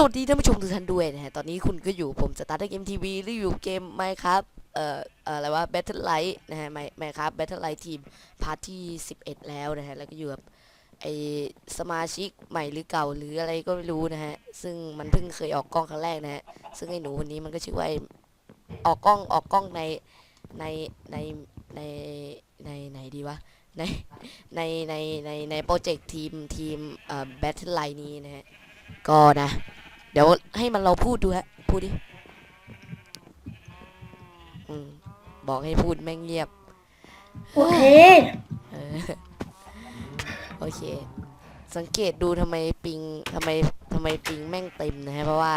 สวัสดีท่านผู้ชมทุกท่านด้วยนะฮะ ตอนนี้คุณก็อยู่ผมสตาร์ทเกมทีวีรีวิวเกมไหมครับ เอ่ออะไรว่า Battle Light นะฮะไมไมครับ Battle Light ทีมพาร์ทที่ 11 แล้วนะฮะ แล้วก็อยู่กับไอสมาชิกใหม่หรือเก่าหรืออะไรก็ไม่รู้นะฮะ ซึ่งมันเพิ่งเคยออกกล้องครั้งแรกนะฮะ ซึ่งไอหนูคนนี้มันก็ชื่อว่าไอออกกล้องออกกล้องในในในในในไหนดีวะ ในในในในในโปรเจกต์ทีมทีมเอ่อ Battle Light นี้นะฮะ ก็นะ เดี๋ยวให้มันเราพูดดูฮะ พูดดิ อืม บอกให้พูดแม่งเงียบ โอเค เออโอเค สังเกตดูทำไมปิงทำไมทำไมปิงแม่งเต็มนะฮะ เพราะว่า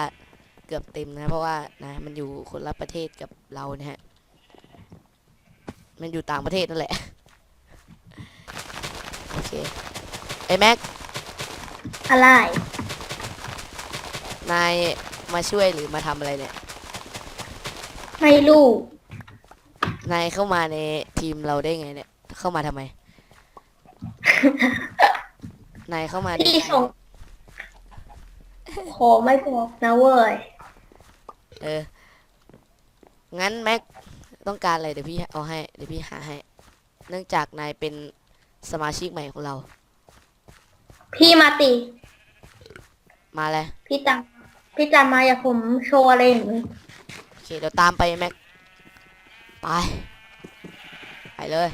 เกือบเต็มนะ เพราะว่านะมันอยู่คนละประเทศกับเรานะฮะ มันอยู่ต่างประเทศนั่นแหละ โอเค ไอ้แม็ก อะไร นายมาช่วยหรือมาทำอะไรเนี่ย ไม่รู้ นายเข้ามาในทีมเราได้ไงเนี่ย เข้ามาทำไม นายเข้ามาในพี่ส่งขอไม่บอกนะเว้ย เออ งั้นแม็กต้องการอะไรเดี๋ยวพี่เอาให้ เดี๋ยวพี่หาให้ เนื่องจากนายเป็นสมาชิกใหม่ของเรา พี่มาติ มาเลยพี่จำพี่จำมาอย่าผมโชว์อะไรอย่างนี้โอเคเดี๋ยวตามไปแม็ก ไป ไปเลย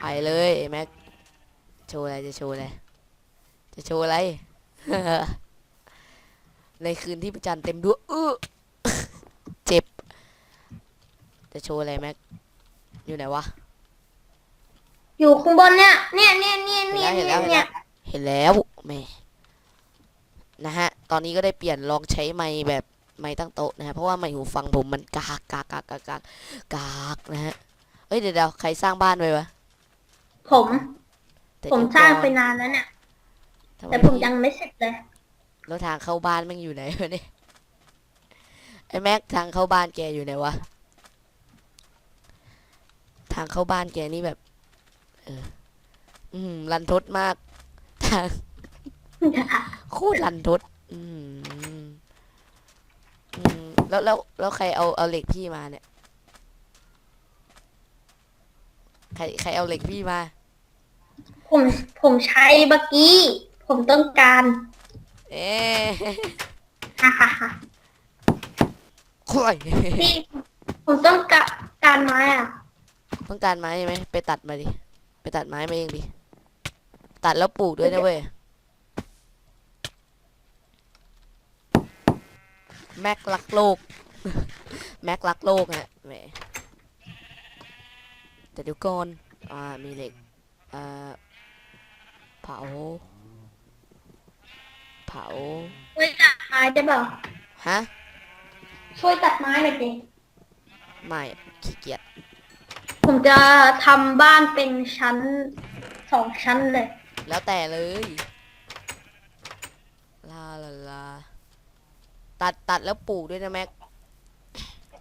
ไปเลยไอ้แม็ก โชว์อะไร จะโชว์อะไร จะโชว์อะไร ในคืนที่พระจันทร์เต็มดวงเออเจ็บ จะโชว์อะไรแม็ก อยู่ไหนวะ อยู่ข้างบนเนี่ย เนี่ยเนี่ยเนี่ยเนี่ยเห็นเนี่แล้ยวเห็นแล้วเนี่ยเห็นแล้วแหม่นะฮะ ตอนนี้ก็ได้เปลี่ยนลองใช้ไม้แบบ ไม้ตั้งโต๊ะนะฮะเพราะว่าไม้หูฟังผมมันกากกากกากกากกากกากนะฮะเอ้ยเดี๋ยวเดี๋ยวใครสร้างบ้านไว้วะผม แต่ผมเดี๋ยวสร้างก่อนไปนานแล้วเนี่ย ทำไแต่ผมยังไม่เสร็จเลย แล้วทางเข้าบ้านแมันอยู่ไหนวะเนี่ยไอ้แม็กทางเข้าบ้านแกอยู่ไหนวะทางเข้าบ้านแกนี่แบบ เออ อืมรันทดมากทาง โคตรรันทดอืมอืม แล้วแล้วแล้วใครเอาเอาเหล็กพี่มาเนี่ย ใครใครเอาเหล็กพี่มา ผมผมใช้เมื่อกี้ ผมต้องการเอ๊ะฮ่าฮ่าฮ่าค่อยพี่ผมต้องการการไม้อะ ต้องการไม้ใช่ไหมไปตัดมาดิ ไปตัดไม้มาเองดิ ตัดแล้วปลูกด้วยนะเว้ย แม็กรักโลก แม็กรักโลกฮะแหมแต่เดี๋ยวก่อน อ่า มีเหล็ก อ่า เผา เผา ช่วยตัดไม้ได้เปล่าฮะ ช่วยตัดไม้หน่อยดิไม่ขี้เกียจ ผมจะทำบ้านเป็นชั้นสองชั้นเลย แล้วแต่เลย ตัดตัดแล้วปลูกด้วยนะแม็ก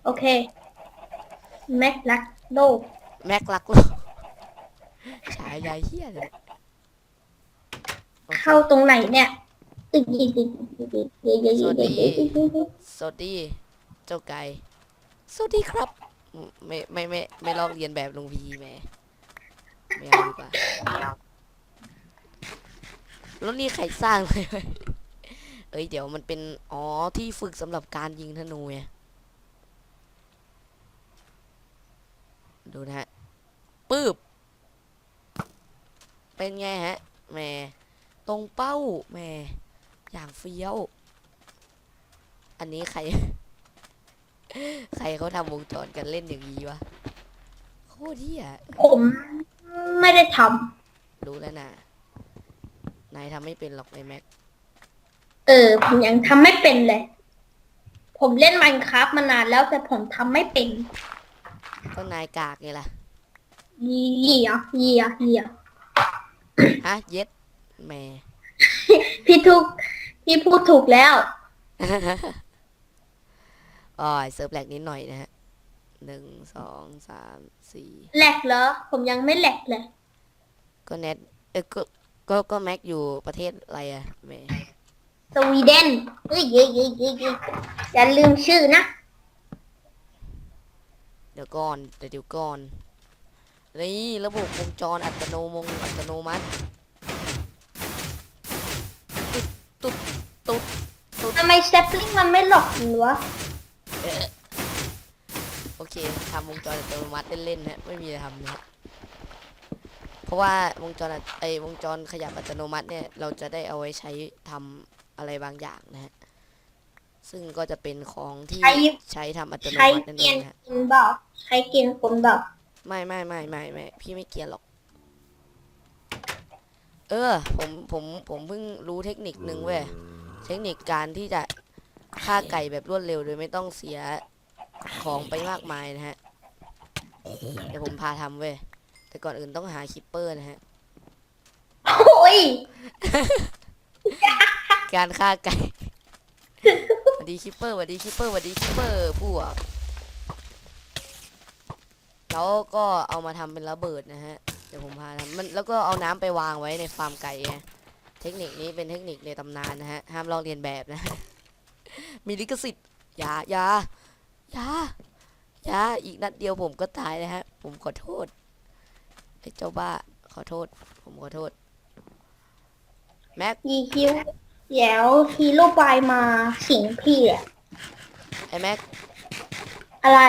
โอเค แม็กรักโลกแม็กรักโลกฉายายเฮี้ยเลยเข้าตรงไหนเนี่ยตึกยิงตึกยิงเยอะเยอะเยอะเยอะสวัสดี เจ้าไก่สวัสดีครับ ไม่ไม่ไม่ไม่ลองเรียนแบบลุงพีแม่ไม่เอาดีกว่าแล้วนี่ใครสร้างเลย เอ้ยเดี๋ยวมันเป็น อ๋อ ที่ฝึกสำหรับการยิงธนูไงดูนะฮะปืบเป็นไงฮะแหมตรงเป้าแหมอย่างเฟี้ยว อันนี้ใคร ใครเขาทำวงจรกันเล่นอย่างนี้วะโคตรเที่ยผมไม่ได้ทรู้แล้วนะนายทำไม่เป็นหรอกไอ้แม็กำ เออ ผมยังทำไม่เป็นเลย ผมเล่น Minecraft มานานแล้วแต่ผมทำไม่เป็นก็นายกากไงล่ะ เหยียเหยียเหยียฮะ เย็ดแหม่ พี่ทุกพี่พูดถูกแล้ว อ๋อยเซิร์ฟแหลกนิดหน่อยนะฮะหนึ่งสองสามสี่แหลกเหรอ ผมยังไม่แหลกเลย ก็เน็ตเออก็ก็ก็แม็กอยู่ประเทศอะไรอะแหม่ สวีเดนเฮ้ยเย้เย้เย้เย้อย่าลืมชื่อนะ เดี๋ยวก่อนเดี๋ยวเดี๋ยวก่อน นี่ระบบวงจรอัตโนมงอัตโนมัติ ตุ๊ดตุ๊ดตุ๊ดทำไมแซปลิงมันไม่หลอกหรือวะโอเคทำวงจรอัตโนมัติเล่นๆนะไม่มีอะไรทำนะเพราะว่าวงจรอัตไอวงจรขยับอัตโนมัติเนี่ยเราจะได้เอาไว้ใช้ทำ อะไรบางอย่างนะฮะ ซึ่งก็จะเป็นของที่ใช้ทำอัตโนใช้มัตินั่นเกีเอยนงนะฮะคนบอกใช้เกียนคนบอกไม่ไม่ไม่ไม่ไม่พี่ไม่เกลียดหรอก เออ ผมผมผมเพิ่งรู้เทคนิคนึงเว้ย เทคนิคการที่จะฆ่าไก่แบบรวดเร็วโดยไม่ต้องเสียของไปมากมายนะฮะ เดี๋ยวผมพาทำเว้ย แต่ก่อนอื่นต้องหาคิปเปอร์นะฮะ โอ้ย การฆ่าไก่สวัสดีคิปเปอร์สวัสดีคิปเปอร์สวัสดีคิปเปอร์พวกแล้วก็เอามาทำเป็นระเบิดนะฮะ เดี๋ยวผมพาทำมันแล้วก็เอาน้ำไปวางไว้ในฟาร์มไก่ไงเทคนิคนี้เป็นเทคนิคในตำนานนะฮะ ห้ามลอกเรียนแบบนะ มีลิขสิทธิ์อย่าอย่าอย่าอย่าอีกนัดเดียวผมก็ตายนะฮะ ผมขอโทษไอ้เจ้าบ้าขอโทษ ผมขอโทษแม็กยีคิว เดี๋ยวฮีโร่บายมาสิงพี่อะไอ้แม็กอะไร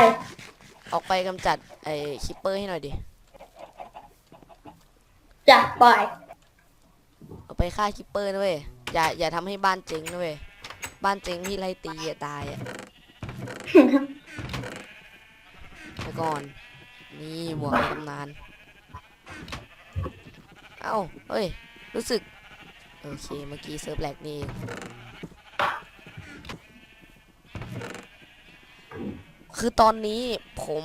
ออกไปกำจัดไอ้คิปเปอร์ให้หน่อยดิจับปล่อย ออกไปฆ่าคิปเปอร์นะเว้ยอย่าอย่าทำให้บ้านเจ๊งนะเว้ยบ้านเจ๊งพี่ไล่ตีอะตายอะไปก่อน นี่หมวกในตำนาน เอ้าเฮ้ย รู้สึก โอเค เมื่อกี้เซิร์ฟแหลกนี่คือตอนนี้ผม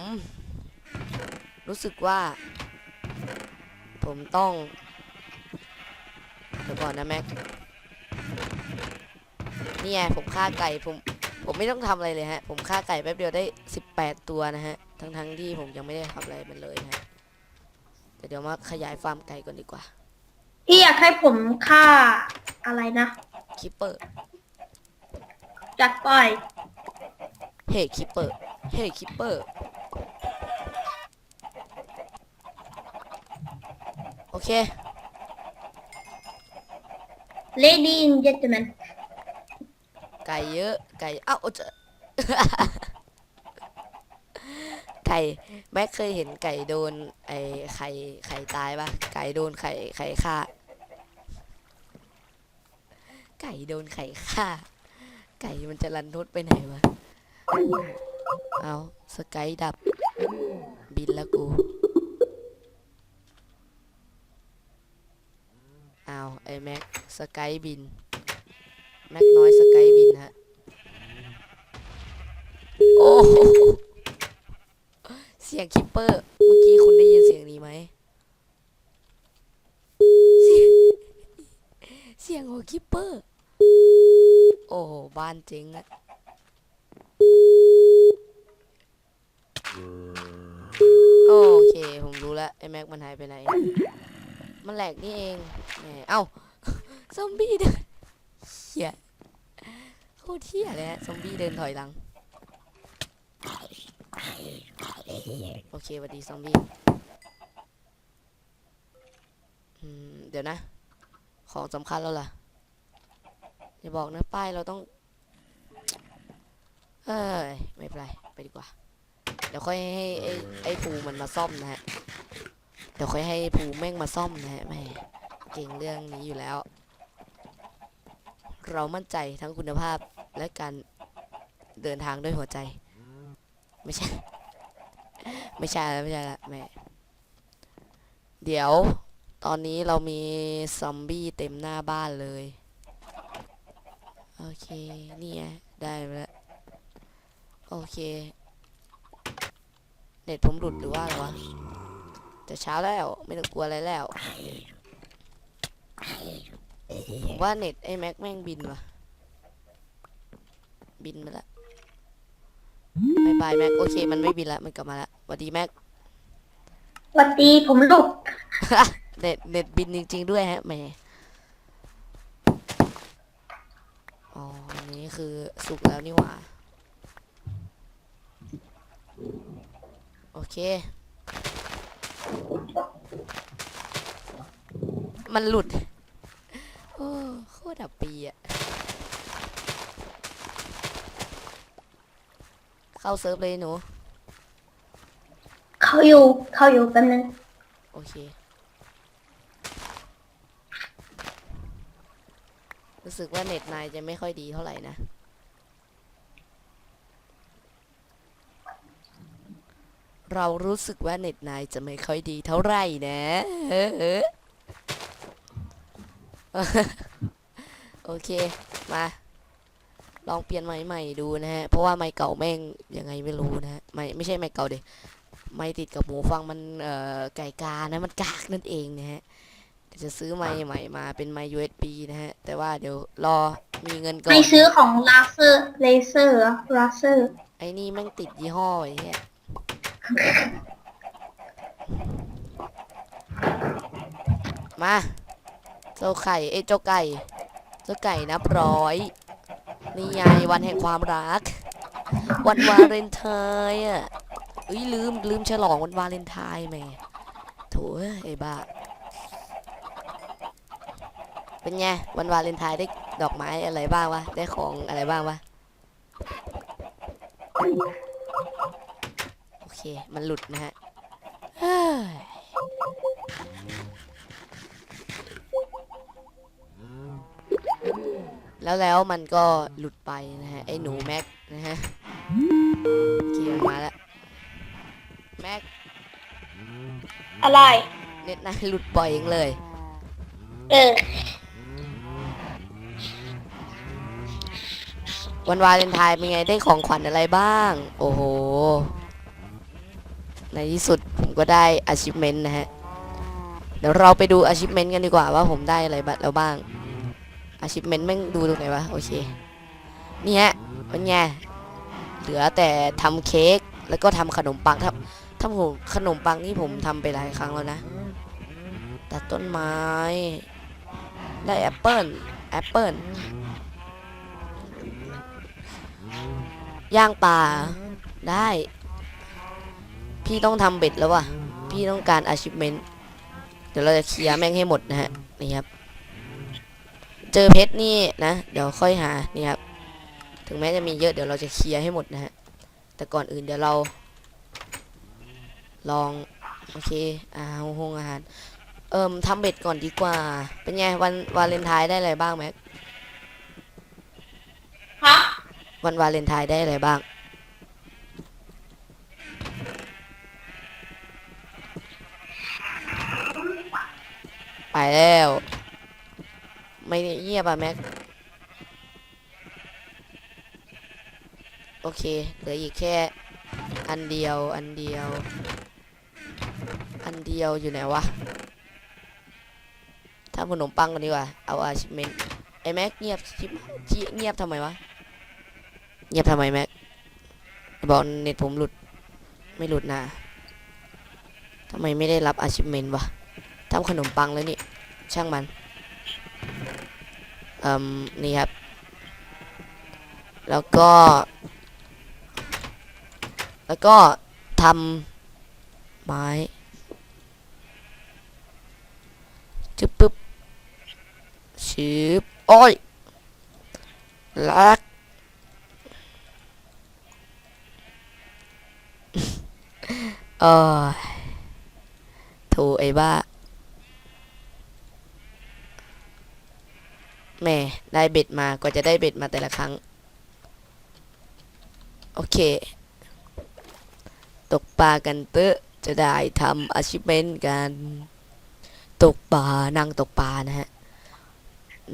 รู้สึกว่า ผมต้องเดี๋ยวก่อนนะแม็กนี่ไงผมฆ่าไก่ผมผมไม่ต้องทำอะไรเลยฮะ ผมฆ่าไก่แป๊บเดียวได้สิบแปดตัวนะฮะ ทั้งทั้งที่ผมยังไม่ได้ทำอะไรมันเลยฮะแต่เดี๋ยวมาขยายฟาร์มไก่ก่อนดีกว่า พี่อยากให้ผมฆ่าอะไรนะคิปเปอร์ จัดปล่อยเฮ้คิปเปอร์ เฮ้คิปเปอร์ โอเค Lady and gentlemen ไก่เยอะ ไก่ เอ้าเจอ ไก่แม็กเคยเห็นไก่โดน ไอ้ไข่ไข่ตายปะไก่โดนไข่ไข่ฆ่า ไก่โดนไข่ฆ่า ไก่มันจะรันทดไปไหนวะ เอาสกายดับ บินแล้วกู เอาไอแม็กสกายบิน แม็กน้อยสกายบินฮะ โอ้เสียงคิปเปอร์ เมื่อกี้คุณได้ยินเสียงนี้ไหม เสียง เสียงของคิปเปอร์ โอ้โห บ้านเจ๊งอะโอเค ผมรู้แล้วไอ้แม็กมันหายไปไหน มันแหลกนี่เองแหมเอ้า ซอมบี้เดินเหี้ยโคตรเหี้ยเลยฮะ ซอมบี้เดินถอยหลัง โอเคสวัสดีซอมบี้เดี๋ยวนะ ของสำคัญแล้วล่ะ อย่าบอกนะ ป้ายเราต้อง เอ้ยไม่เป็นไรไปดีกว่า เดี๋ยวค่อยให้ไอ้ไอ้ภูมันมาซ่อมนะฮะ เดี๋ยวค่อยให้ภูแม่งมาซ่อมนะฮะแม่เก่งเรื่องนี้อยู่แล้ว เรามั่นใจทั้งคุณภาพและการเดินทางด้วยหัวใจ ไม่ใช่ ไม่ใช่แล้วไม่ใช่ละแม่เดี๋ยวตอนนี้เรามีซอมบี้เต็มหน้าบ้านเลย โอเค นี่ไงได้แล้ว โอเคเน็ตผมหลุดหรือว่าอะไรวะใจจะเช้าแล้วไม่ต้องกลัวอะไรแล้ว ผมว่าเน็ตไอ้แม็กแม่งบินว่ะบินมาละบายบายแม็กโอเค มันไม่บินละมันกลับมาละสวัสดีแม็กสวัสดีผมลูกเน็ตเน็ตบินจริง ๆ ด้วยฮะแหมอ๋ออันนี้คือสุกแล้วนี่หว่า โอเค มันหลุด โอ้โคตรดับปีอะเข้าเซิร์ฟเลยหนู เขาอยู่เขาอยู่แป๊บนึงโอเค รู้สึกว่าเน็ตนายจะไม่ค่อยดีเท่าไหร่นะ เรารู้สึกว่าเน็ตนายจะไม่ค่อยดีเท่าไหร่นะเออเออโอเค มา ลองเปลี่ยนไม้ใหม่ดูนะฮะ เพราะว่าไม้เก่าแม่งยังไงไม่รู้นะฮะ ไม่ไม่ใช่ไม้เก่าเด็ไม่ติดกับหูฟังมันเอ่อไก่กานะมันกากนั่นเองนะฮะเดี๋ยวจะซื้อไม้ใหม่มาเป็นไม้ USB นะฮะ แต่ว่าเดี๋ยวรอมีเงินก่อไม่นซื้อของลาเซอร์เลเซอร์ลาเซอร์ไอ้นี่แม่งติดยี่ห้อไอ้เหี้ย มาเจ้าไข่เอ้ยเจ้าไก่ เจ้าไก่นับร้อย นี่ไงวันแห่งความรัก วันวาเลนไทน์อะเอ้ยลืมลืมฉลองวันวาเลนไทน์แหม่โถเอ้ยไอ้บ้าเป็นไงวันวาเลนไทน์ได้ดอกไม้อะไรบ้างวะ ได้ของอะไรบ้างวะ เคมันหลุดนะฮะเฮ้ยแล้วแล้วมันก็หลุดไปนะฮะไอ้หนูแม็กนะฮะโอเคมันมาแล้วแม็กอะไร เน็ตนายหลุดบ่อยเองเลย เออ วันวาเลนไทน์เป็นไงได้ของขวัญอะไรบ้าง โอ้โห ในที่สุดผมก็ได้ achievement นะฮะ เดี๋ยวเราไปดู achievement กันดีกว่าว่าผมได้อะไรบ้างแล้วบ้าง achievement แม่งดูตรงไหนวะ โอเค นี่ฮะเป็นไง เหลือแต่ทำเค้กแล้วก็ทำขนมปังทำทำผมขนมปังนี่ผมทำไปหลายครั้งแล้วนะ ตัดต้นไม้ ได้แอปเปิลแอปเปิลย่างปลาได้ พี่ต้องทำเบ็ดแล้วว่ะ พี่ต้องการ achievement เดี๋ยวเราจะเคลียร์แม่งให้หมดนะฮะ นี่ครับ เจอเพชรนี่นะ เดี๋ยวค่อยหา นี่ครับ ถึงแม้จะมีเยอะเดี๋ยวเราจะเคลียร์ให้หมดนะฮะ แต่ก่อนอื่นเดี๋ยวเรา ลอง โอเคอาหารหงอาหาร เอิมทำเบ็ดก่อนดีกว่า เป็นไงวันวาเลนไทน์ได้อะไรบ้างแม็กฮะวันวาเลนไทน์ได้อะไรบ้าง ไปแล้ว ไม่เงียบอะแม็ก โอเค เหลืออีกแค่ อันเดียว อันเดียว อันเดียวอยู่ไหนวะทำขนมปังกันดีกว่า เอาอาชิเมนไอแม็กเงียบชิบเงียบทำไมวะ เงียบทำไมแม็กบอกเน็ตผมหลุด ไม่หลุดนะทำไมไม่ได้รับอาชิเมนวะ ทำขนมปังแล้วนี่ ช่างมันเอ่มนี่ครับ แล้วก็ แล้วก็ทำไม้จึ๊บปึ๊บชืบโอ้ยลักเออโถไอ้บ้า แม่ได้เบ็ดมาก็จะได้เบ็ดมาแต่ละครั้ง โอเค ตกปลากันเตอะจะได้ทำอาชีพเมนกัน ตกปลานั่งตกปลานะฮะ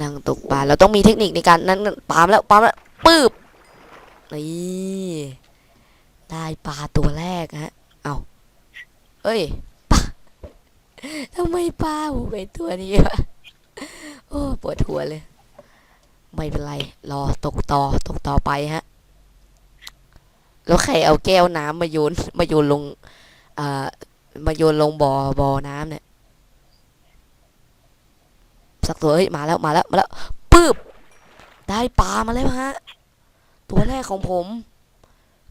นั่งตกปลาเราต้องมีเทคนิคในการนั่นปามแล้วปามแล้วปืบนี่ได้ปลาตัวแรกฮะเอาเอ้ยปลาทำไมปลาหูเป็นตัวนี้วะโอ้ปวดหัวเลย ไม่เป็นไร รอตกต่อตกต่อไปฮะ แล้วใครเอาแก้วน้ำมาโยนมาโยนลงอ่ามาโยนลงบ่อบ่อน้ำเนี่ย สักตัวเฮ้ยมาแล้วมาแล้วมาแล้วปึ๊บได้ปลามาแล้วฮะ ตัวแรกของผม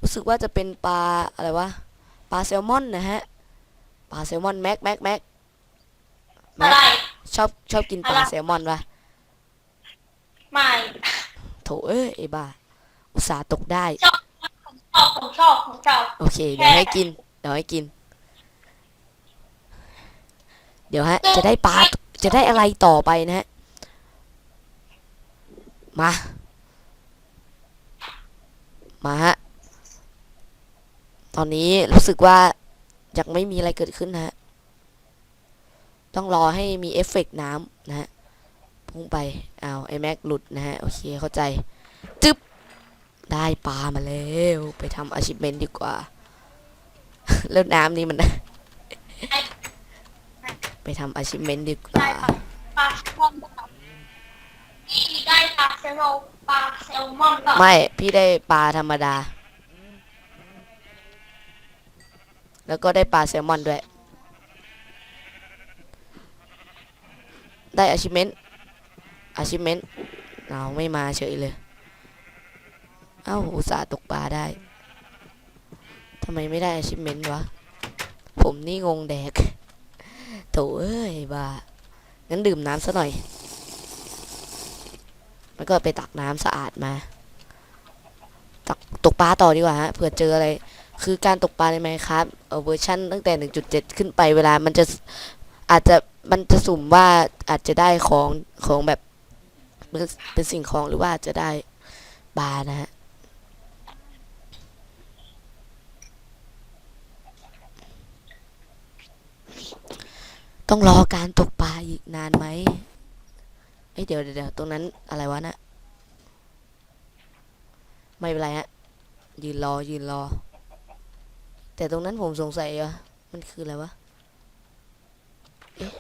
รู้สึกว่าจะเป็นปลาอะไรวะปลาแซลมอนนะฮะปลาแซลมอนแม็กแม็กแม็กแม็อะกไรชอบชอบกินปลาอะไรแซลมอนปะ ไม่โถเอ้ยไอ้บ้า อุตส่าห์ตกได้ ชอบผมชอบผมชอบผมชอบ โอเค เดี๋ยวให้กิน เดี๋ยวให้กิน เดี๋ยวฮะ จะได้ปลา จะได้อะไรต่อไปนะฮะ มา มาฮะ ตอนนี้รู้สึกว่ายังไม่มีอะไรเกิดขึ้นนะฮะ ต้องรอให้มีเอฟเฟกต์น้ำนะฮะ พุ่งไปอ้าวไอแม็กหลุดนะฮะ โอเคเข้าใจ จึ๊บ ได้ปลามาแล้ว ไปทำอาชีพเมนดีกว่า แล้วน้ำนี่มัน ไปทำอาชีพเมนดีกได้ว่า ปลาปลาแซลมอนกับนี่ได้ปลาแซลมอนปลาแซลมอนกับไม่ พี่ได้ปลาธรรมดา แล้วก็ได้ปลาแซลมอนด้วย ได้อาชิเมนอาชิเมนเราไม่มาเฉยเลย เอ้าอุตส่าห์ตกปลาได้ทำไมไม่ได้อาชิเมนวะ ผมนี่งงแดกโถเอ้ยบ้างั้นดื่มน้ำซะหน่อย แล้วก็ไปตักน้ำสะอาดมา ตักตกปลาต่อดีกว่าฮะเผื่อเจออะไร คือการตกปลาในไมครับเออเวอร์ชันตั้งแต่ 1.7 ขึ้นไปเวลามันจะอาจจะมันจะสุ่มว่าอาจจะได้ของของแบบ เป็นสิ่งของหรือว่าจะได้ปลานะฮะต้องรอการตกปลาอีกนานไหมเอ้ยเดี๋ยวเดี๋ยวตรงนั้นอะไรวะนะไม่เป็นไรฮะ ยืนรอยืนรอ แต่ตรงนั้นผมสงสัยอะมันคืออะไรวะ เอ๊ะ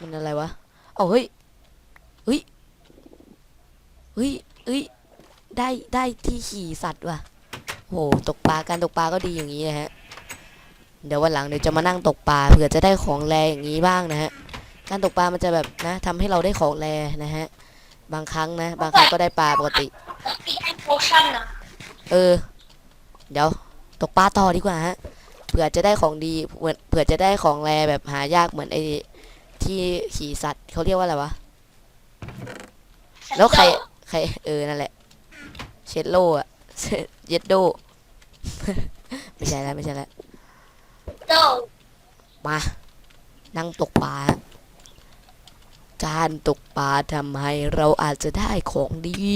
มันอะไรวะ เอาเฮ้ย เฮ้ยเฮ้ย ได้ได้ที่ขี่สัตว์ว่ะโหตกปลาการตกปลาก็ดีอย่างนี้นะฮะ เดี๋ยววันหลังเดี๋ยวจะมานั่งตกปลาเผื่อจะได้ของแรอย่างนี้บ้างนะฮะ การตกปลามันจะแบบนะทำให้เราได้ของแรนะฮะ บางครั้งนะ บางครั้งก็ได้ปลาปกติพี่ได้โพชั่นนะเออ เดี๋ยวตกปลาต่อดีกว่าฮะ เผื่อจะได้ของดีเหมือนเผื่อจะได้ของแรแบบหายากเหมือนไอ้ที่ขี่สัตว์เขาเรียกว่าอะไรวะ แล้วใคร ใครเออนั่นแหละ เชดโลอะเยดโด ไม่ใช่แล้วไม่ใช่แล้วเจ้ามา นั่งตกปลาฮะการตกปลาทำให้เราอาจจะได้ของดี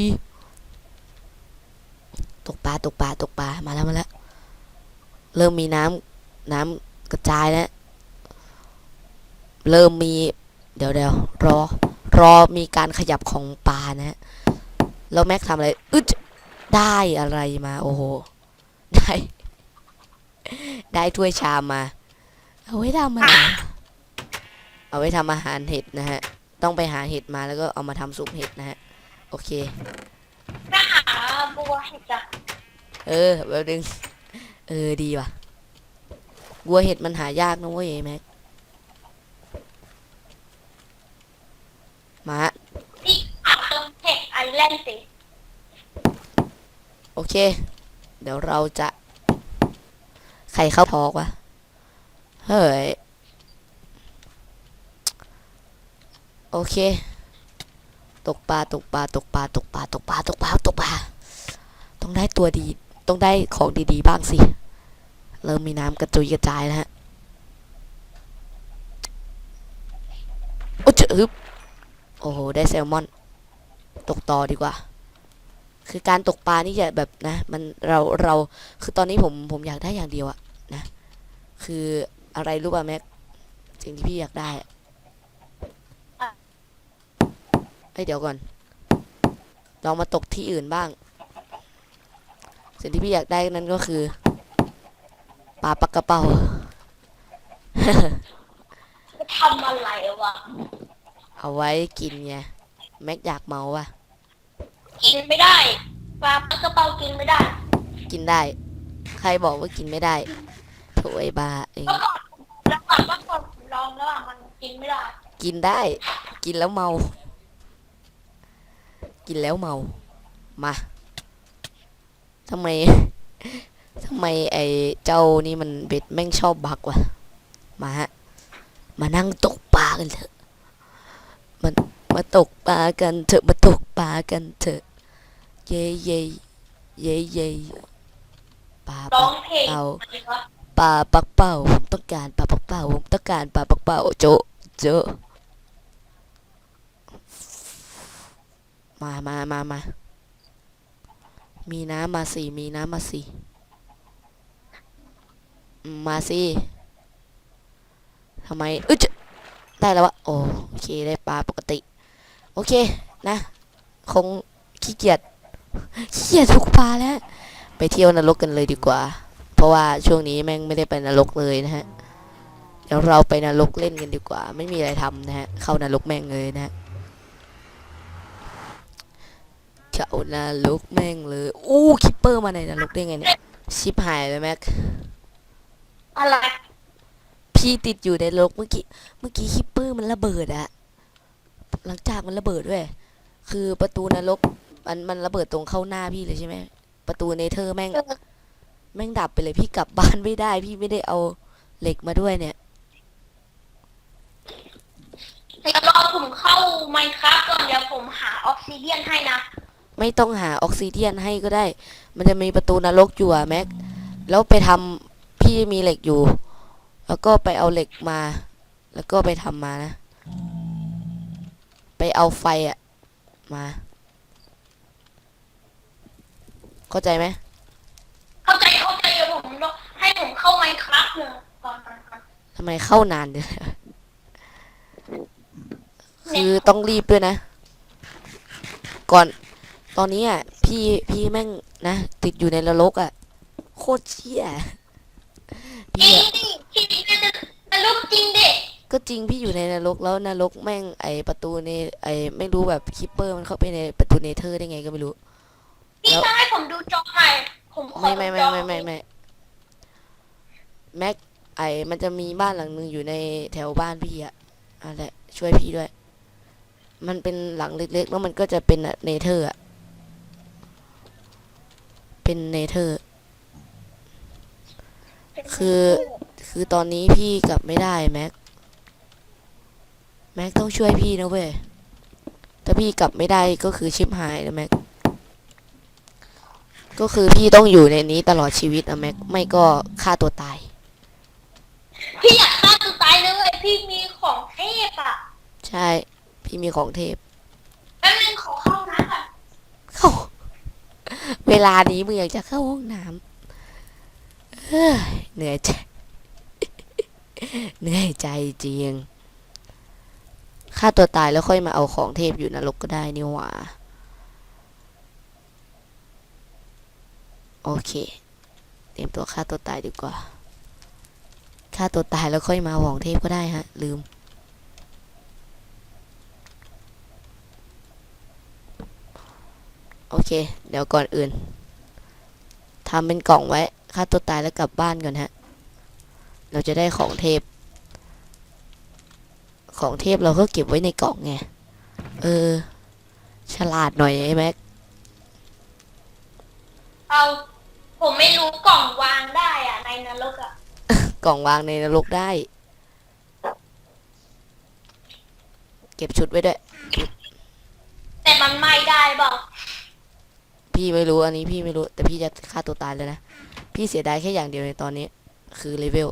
ตกปลาตกปลาตกปลามาแล้วมาแล้ว เริ่มมีน้ำน้ำกระจายแล้ว เริ่มมี เดี๋ยวเดี๋ยวรอ รอมีการขยับของปลานะฮะ แล้วแม็กทำอะไรอึดได้อะไรมา โอ้โห ได้ ได้ถ้วยชามมา เอาไว้ทำอะไรเอาไว้ทำอาหารเห็ดนะฮะ ต้องไปหาเห็ดมาแล้วก็เอามาทำซุปเห็ดนะฮะ โอเคก็หาบัวเห็ดอะเออแบบนึง เออดีว่ะวัวเห็ดมันหายากนะเว้ยแม็กมาฮะพี่หาเติมเห็ดไอแลนสิโอเค เดี๋ยวเราจะ ใครเข้าทอกวะ เฮ้ย โอเค ตกปลาตกปลาตกปลาตกปลาตกปลาตกปลาตกปลา ต้องได้ตัวดี ต้องได้ของดีๆบ้างสิ เริ่มมีน้ำกระจุยกระจายแล้วฮะ โอ้เจอฮึบโอ้โห ได้แซลมอน ตกต่อดีกว่า คือการตกปลานี่จะแบบนะ มันเราเราคือตอนนี้ผมผมอยากได้อย่างเดียวอะนะ คืออะไรรู้ป่ะแม็กสิ่งที่พี่อยากได้อะเอ้ยเดี๋ยวก่อนลองมาตกที่อื่นบ้าง สิ่งที่พี่อยากได้นั่นก็คือปลาปักกระเป๋าแททำอะไรวะ เอาไว้กินไง แม็กอยากเมาว่ะ กินไม่ได้ปลาปลากระเป๋ากินไม่ได้กินได้ ใครบอกว่ากินไม่ได้โถไอ้บ้าเองเมื่อก่อนแล้วก่อนเมื่อก่อนผมลองแล้วอะมันกินไม่ได้กินได้ กินแล้วเมา กินแล้วเมา มาทำไม ทำไมไอ้เจ้านี่มันเบ็ดแม่งชอบบักวะมาฮะ มานั่งตกปลากันเถอะ มัน มาตกปลากันเถอะ มาตกปลากันเถอะ เย่เย่เย่เย่ปลาร้ปัอกงเพลงเอาอะไรวะปลาปักเป่าผมต้องการปลาปักเป่าผมต้องการปลาปักเป่าโจะโจะมามามามา มีน้ำมาสิมีน้ำมาสิอืมมาสิทำไมเอ้ยจะได้แล้ววะโอโอเคได้ปลาปกติ โอเคนะ คงขี้เกียจขี้เกียจทุกปลาแล้ว ไปเที่ยวนรกกันเลยดีกว่า เพราะว่าช่วงนี้แม่งไม่ได้ไปนรกเลยนะฮะ เดี๋ยวเราไปนรกเล่นกันดีกว่า ไม่มีอะไรทำนะฮะ เข้านรกแม่งเลยนะฮะเข้านรกแม่งเลย อู้คิปเปอร์มาในนรกได้ไงเนี่ยชิบหายเลยแม็ก อะไร พี่ติดอยู่ในนรกเมื่อกี้ เมื่อกี้คิปเปอร์มันระเบิดอะ หลังจากมันระเบิดด้วย คือประตูนรกมันมันระเบิดตรงเข้าหน้าพี่เลยใช่ไหมประตูเนเธอร์แม่ง แม่งดับไปเลยพี่กลับบ้านไม่ได้ พี่ไม่ได้เอาเหล็กมาด้วยเนี่ยเดี๋ยวรอผมเข้าไมค์ครับก่อนเดี๋ยวผมหาออกซิเดียนให้นะไม่ต้องหาออกซิเดียนให้ก็ได้ มันจะมีประตูนรกอยู่อะแม็ก แล้วไปทำพี่มีเหล็กอยู่ แล้วก็ไปเอาเหล็กมา แล้วก็ไปทำมานะ ไปเอาไฟอะมา เข้าใจไหมเข้าใจเข้าใจเดี๋ยวผมให้ผมเข้าไมค์ครับเลยก่อนก่อนก่อนทำไมเข้านานเดี๋ยวคือต้องรีบด้วยนะ ก่อน ตอนนี้อะ พี่พี่แม่งนะ ติดอยู่ในนรกอะ โคตรเชี่ยจริพี่งอะดิจริงดิจะลูกจริงดิ ก็จริงพี่อยู่ในนรกแล้วนรกแม่งไอประตูในไอไม่รู้แบบคิปเปอร์มันเข้าไปในประตูเนเธอร์ได้ไงก็ไม่รู้ พี่แล้วจะให้ผมดูจอใหม่ ผมขอไม่ไม่ไม่ดูจอไม่ไม่ไม่แม็กไอมันจะมีบ้านหลังหนึ่งอยู่ในแถวบ้านพี่อะอะไรช่วยพี่ด้วย มันเป็นหลังเล็กๆแล้วมันก็จะเป็นเนเธอร์อะเป็นเนเธอร์ คือ คือตอนนี้พี่กลับไม่ได้แม็ก แม็กต้องช่วยพี่นะเว้ย ถ้าพี่กลับไม่ได้ก็คือชิบหายนะแม็ก ก็คือพี่ต้องอยู่ในนี้ตลอดชีวิตนะแม็ก ไม่ก็ฆ่าตัวตาย พี่อยากฆ่าตัวตายเลยเว้ย พี่มีของเทพอะ ใช่ พี่มีของเทพแป๊บนึงขอเข้าน้ำก่อนเข้า เวลานี้มึงอยากจะเข้าห้องน้ำเฮ้ยเหนื่อยใจ เหนื่อยใจจริง ฆ่าตัวตายแล้วค่อยมาเอาของเทพอยู่นรกก็ได้นี่หว่า โอเค เตรียมตัวฆ่าตัวตายดีกว่าฆ่าตัวตายแล้วค่อยมาเอาของเทพก็ได้ฮะ ลืม โอเค เดี๋ยวก่อนอื่นทำเป็นกล่องไว้ฆ่าตัวตายแล้วกลับบ้านก่อนฮะ เราจะได้ของเทพ ของเทพเราก็เก็บไว้ในกล่องไง เออ ฉลาดหน่อยไอ้แม็ก เอาผมไม่รู้กล่องวางได้อะในนรกอะกล่องวางในนรกได้ เก็บชุดไว้ด้วย แต่มันไม่ได้บอกพี่ไม่รู้อันนี้พี่ไม่รู้ แต่พี่จะฆ่าตัวตายแล้วนะ พี่เสียดายแค่อย่างเดียวในตอนนี้ คือเลเวล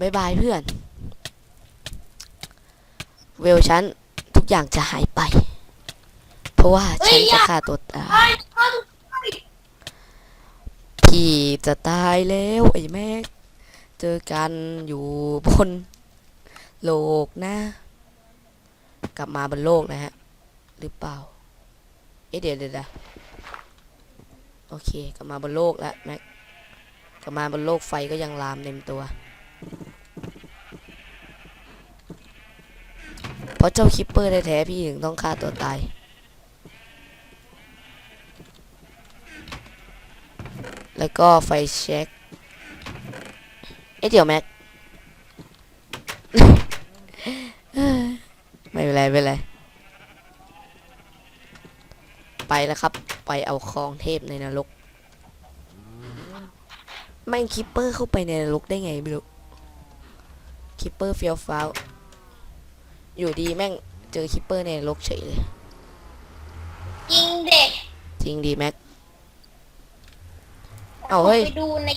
บายบายเพื่อน เวลฉันทุกอย่างจะหายไป เพราะว่าฉันจะฆ่าตัวตายพี่จะตายแล้วไอ้แม่เจอกันอยู่บนโลกนะ กลับมาบนโลกนะฮะ หรือเปล่า เอ๊ะเดี๋ยวเดี๋ยวโอเค กลับมาบนโลกแล้วแม็ก กลับมาบนโลกไฟก็ยังลามเต็มตัว เพราะเจ้าคิปเปอร์แท้ๆพี่ถึงต้องฆ่าตัวตาย แล้วก็ไฟเช็คเอ๊ะเดี๋ยวแม็ก ไม่เป็นไรไม่เป็นไร ไปแล้วครับ ไปเอาคลองเทพในนรก แม่งคิปเปอร์เข้าไปในนรกได้ไงไม่รู้ คิปเปอร์เฟียวฟ้าวอยู่ดีแม่งเจอคิปเปอร์ในนรกเฉยเลยยิงเด็กจริงดีแม็ก เอาเฮ้ย ไปดูใน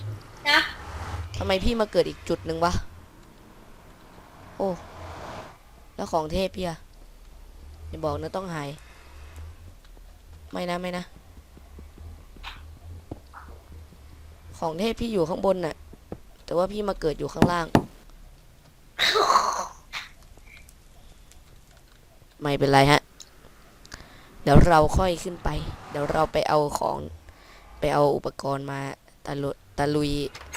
นะทำไมพี่มาเกิดอีกจุดหนึ่งวะ โอ้ แล้วของเทพพี่อะอย่าบอกนะต้องหาย ไม่นะ ไม่นะ ของเทพพี่อยู่ข้างบนน่ะ แต่ว่าพี่มาเกิดอยู่ข้างล่าง ไม่เป็นไรฮะ เดี๋ยวเราค่อยขึ้นไป เดี๋ยวเราไปเอาของ ไปเอาอุปกรณ์มาตะลุตะลุย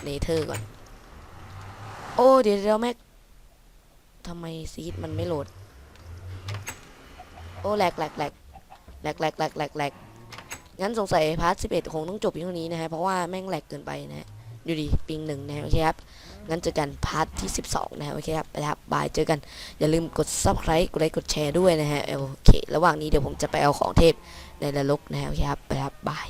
เนเธอร์ก่อน โอ้เดี๋ยวเราแม็กทำไมซีดมันไม่โหลด โอ้แหลกแหลกแหลกแหลกแหลกแหลกแหลกงั้นสงสัยพาร์ทสิบเอ็ดคงต้องจบอยู่ตรงนี้นะฮะ เพราะว่าแม่งแหลกเกินไปนะฮะ อยู่ดีปิงหนึ่งนะโอเคครับงั้นเจอกันพาร์ทที่ 12 นะฮะโอเคครับไปครับบายเจอกัน อย่าลืมกด subscribe กดไลค์กดแชร์ด้วยนะฮะโอเค ระหว่างนี้เดี๋ยวผมจะไปเอาของเทพในละลกนะฮะโอเคครับไปครับบาย